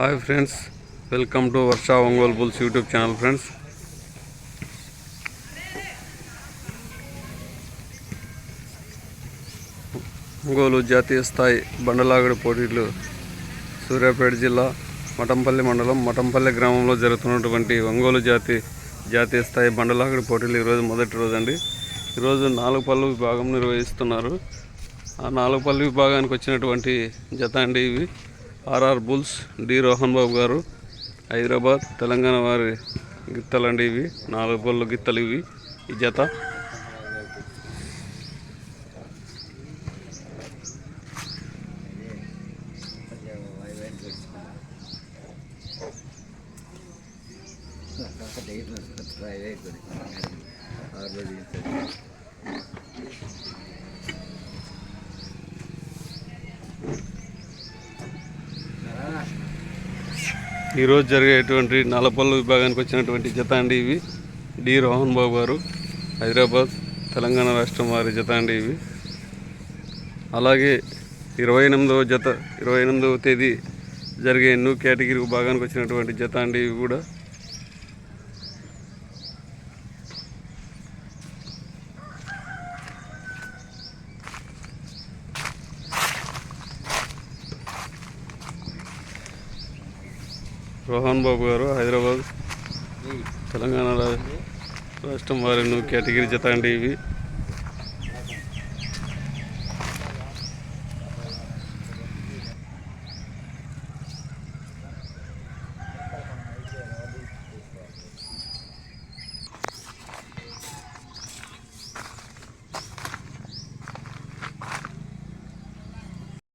Hi friends welcome to Varsha Ongole bulls YouTube channel friends. Ongole జాతీయ స్థాయి బండలాగడి పోటీలు సూర్యాపేట జిల్లా మఠంపల్లి మండలం మఠంపల్లి గ్రామంలో జరుగుతున్నటువంటి ఒంగోలు జాతి జాతీయ స్థాయి బండలాగడి పోటీలు ఈరోజు మొదటి రోజు అండి ఈరోజు నాలుగు పళ్ళు విభాగం నిర్వహిస్తున్నారు. ఆ నాలుగు పళ్ళు విభాగానికి వచ్చినటువంటి జత అండి ఇవి. RR bulls D Rohan Babu garu Hyderabad Telangana వారి గిత్తలండి ఇవి. నాలుగు పళ్ళు గిత్తలు ఇవి. ఈ జత. ఈరోజు జరిగేటువంటి నలపల్లు విభాగానికి వచ్చినటువంటి జతాండి ఇవి. డి రోహన్ బాబు గారు హైదరాబాద్ తెలంగాణ రాష్ట్రం వారి జతాండి ఇవి. అలాగే ఇరవై ఎనిమిదవ జత ఇరవై ఎనిమిదవ తేదీ జరిగే ఎన్నో కేటగిరీ విభాగానికి వచ్చినటువంటి జతాండి ఇవి కూడా. రోహన్ బాబు గారు హైదరాబాద్ తెలంగాణ రాష్ట్రం వారి కేటగిరీ జత అండి ఇవి.